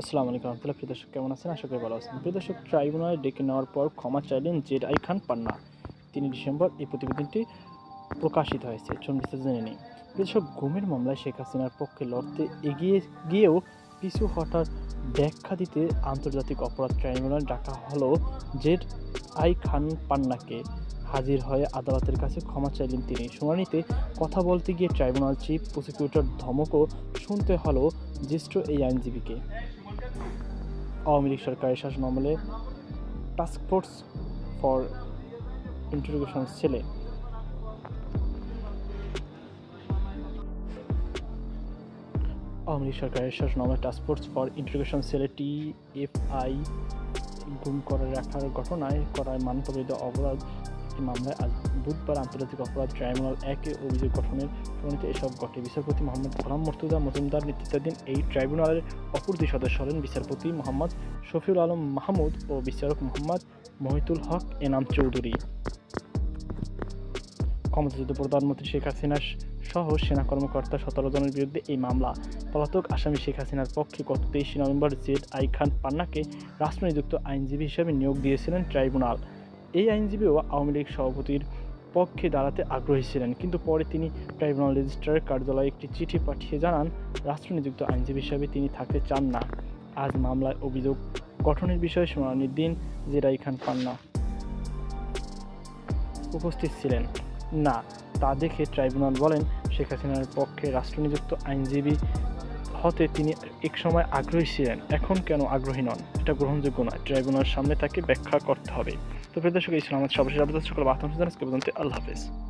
আসসালামু আলাইকুম রহমতুল্লাহ। প্রিয় দর্শক, কেমন আছেন? আশা করি ভালো আছেন। প্রিয় দর্শক, ট্রাইব্যুনালে ডেকে নেওয়ার পর ক্ষমা চাইলেন জেড আই খান পান্না। তিন ডিসেম্বর এই প্রতিবেদনটি প্রকাশিত হয়েছে। বিস্তারিত জেনে নিই। প্রিয় দর্শক, ঘুমের মামলায় শেখ হাসিনার পক্ষে লড়তে এগিয়ে গিয়েও পিছু হঠাৎ ব্যাখ্যা দিতে আন্তর্জাতিক অপরাধ ট্রাইব্যুনাল ডাকা হলো জেড আই খান পান্নাকে। হাজির হয়ে আদালতের কাছে ক্ষমা চাইলেন তিনি। শুনানিতে কথা বলতে গিয়ে ট্রাইব্যুনাল চিফ প্রসিকিউটর ধমকও শুনতে হলো জ্যেষ্ঠ এই আইনজীবীকে। আওয়ামী লীগ সরকারের শাসন আমলে টাস্কফোর্স ফর ইন্টারোগেশন ছেলে। আওয়ামী লীগ সরকারের শাসন আমলে টাস্কফোর্স ফর ইন্টারোগেশন সেলে টিএফআই গুম করে রাখার ঘটনায় করায় মানবতাবিরোধী অপরাধ একটি মামলায় আজ বুধবার আন্তর্জাতিক অপরাধ ট্রাইব্যুনাল একে অভিযোগ গঠনের শুনানিতে এসব ঘটে। বিচারপতি মোহাম্মদ গোলাম মর্তুজা মজুমদার নেতৃত্বাধীন এই ট্রাইব্যুনালের অপর দুই সদস্য হলেন বিচারপতি মোহাম্মদ শফিউল আলম মাহমুদ ও বিচারক মোহাম্মদ মহিতুল হক এনাম চৌধুরী। ক্ষমতাচ্যুত প্রধানমন্ত্রী শেখ হাসিনা সহ সেনা কর্মকর্তা সতেরো জনের বিরুদ্ধে এই মামলা। পলাতক আসামি শেখ হাসিনার পক্ষে গত তেইশে নভেম্বর জেড আই খান পান্নাকে রাষ্ট্রনিযুক্ত আইনজীবী হিসেবে নিয়োগ দিয়েছিলেন ট্রাইব্যুনাল। এই আইনজীবীও আওয়ামী লীগ সভাপতির পক্ষে দাঁড়াতে আগ্রহী ছিলেন। কিন্তু পরে তিনি ট্রাইব্যুনাল রেজিস্ট্রারের কার্যালয়ে একটি চিঠি পাঠিয়ে জানান, রাষ্ট্রনিযুক্ত আইনজীবী হিসাবে তিনি থাকতে চান না। আজ মামলায় অভিযোগ গঠনের বিষয়ে শুনানির দিন জেরাই খান পান্না উপস্থিত ছিলেন। না, তা দেখে ট্রাইব্যুনাল বলেন, শেখ হাসিনার পক্ষে রাষ্ট্রনিযুক্ত আইনজীবী হতে তিনি এক সময় আগ্রহী ছিলেন, এখন কেন আগ্রহী নন? এটা গ্রহণযোগ্য নয়। ট্রাইব্যুনাল সামনে তাকে ব্যাখ্যা করতে হবে। তো প্রিয় দর্শক এই ছিল আমাদের সর্বশেষ আবেদন সকল পর্যন্ত। আল্লাহ হাফেজ।